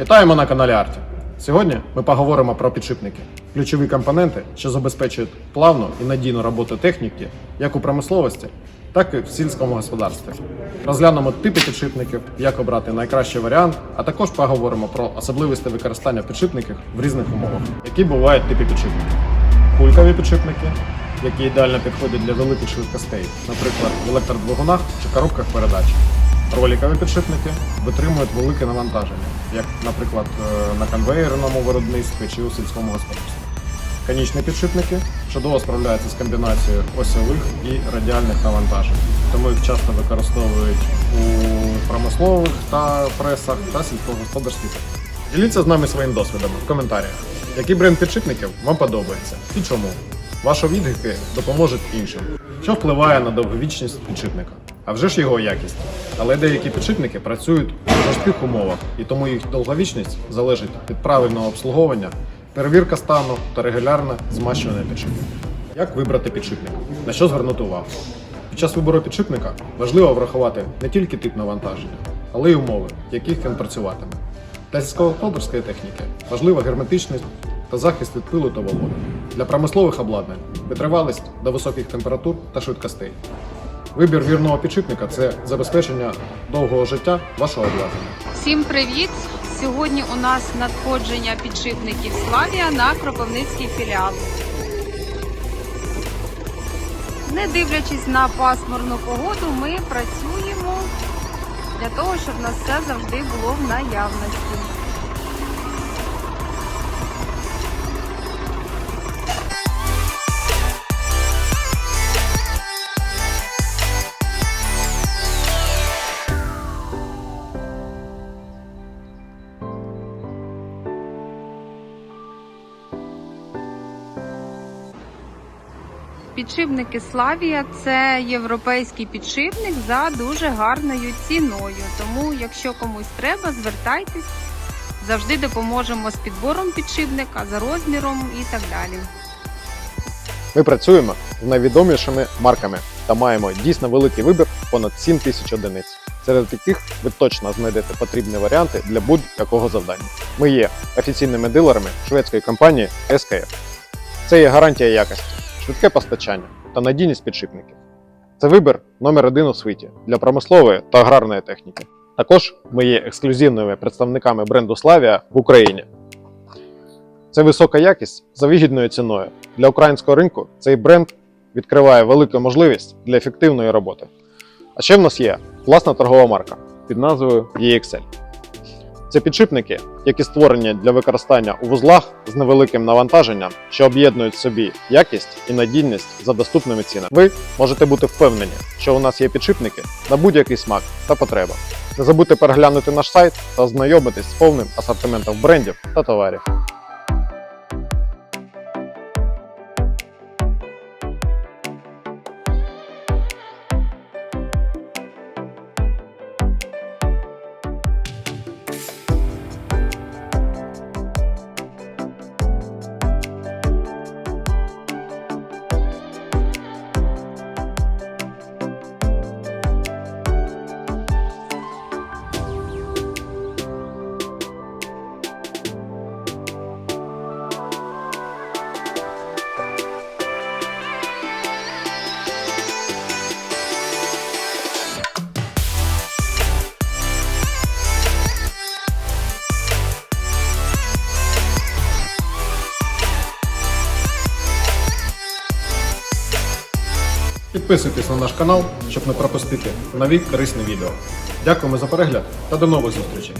Вітаємо на каналі Арті. Сьогодні ми поговоримо про підшипники, ключові компоненти, що забезпечують плавну і надійну роботу техніки як у промисловості, так і в сільському господарстві. Розглянемо типи підшипників, як обрати найкращий варіант, а також поговоримо про особливості використання підшипників в різних умовах. Які бувають типи підшипників? Кулькові підшипники, які ідеально підходять для великих швидкостей, наприклад, в електродвигунах чи коробках передач. Ролікові підшипники витримують велике навантаження, як, наприклад, е, на конвейерному виробництві чи у сільському господарстві. Конічні підшипники чудово справляються з комбінацією осьових і радіальних навантажень, тому їх часто використовують у промислових та пресах та сільськогосподарських. Діліться з нами своїм досвідом в коментарях. Який бренд підшипників вам подобається і чому? Ваші відгуки допоможуть іншим. Що впливає на довговічність підшипника? А вже ж його якість. Але деякі підшипники працюють у жорстких умовах, і тому їх довговічність залежить від правильного обслуговування, перевірка стану та регулярне змащування підшипника. Як вибрати підшипник? На що звернути увагу? Під час вибору підшипника важливо врахувати не тільки тип навантаження, але й умови, в яких він працюватиме. Для сільськогосподарської техніки важлива герметичність та захист від пилу та вологи. Для промислових обладнань витривалість до високих температур та швидкостей. Вибір вірного підшипника це забезпечення довгого життя вашого обладнання. Всім привіт! Сьогодні у нас надходження підшипників Славія на Кропивницький філіал. Не дивлячись на пасмурну погоду, ми працюємо для того, щоб нас все завжди було в наявності. Підшипники Славія це європейський підшипник за дуже гарною ціною. Тому, якщо комусь треба, звертайтесь. Завжди допоможемо з підбором підшипника, за розміром і так далі. Ми працюємо з найвідомішими марками та маємо дійсно великий вибір понад 7 тисяч одиниць. Серед яких ви точно знайдете потрібні варіанти для будь-якого завдання. Ми є офіційними дилерами шведської компанії SKF. Це є гарантія якості, швидке постачання та надійність підшипників. Це вибір номер один у світі для промислової та аграрної техніки. Також ми є ексклюзивними представниками бренду Slavia в Україні. Це висока якість за вигідною ціною. Для українського ринку цей бренд відкриває велику можливість для ефективної роботи. А ще в нас є власна торгова марка під назвою EXL. Це підшипники, які створені для використання у вузлах з невеликим навантаженням, що об'єднують в собі якість і надійність за доступними цінами. Ви можете бути впевнені, що у нас є підшипники на будь-який смак та потреба. Не забудьте переглянути наш сайт та ознайомитись з повним асортиментом брендів та товарів. Підписуйтесь на наш канал, щоб не пропустити нові корисні відео. Дякуємо за перегляд та до нових зустрічей!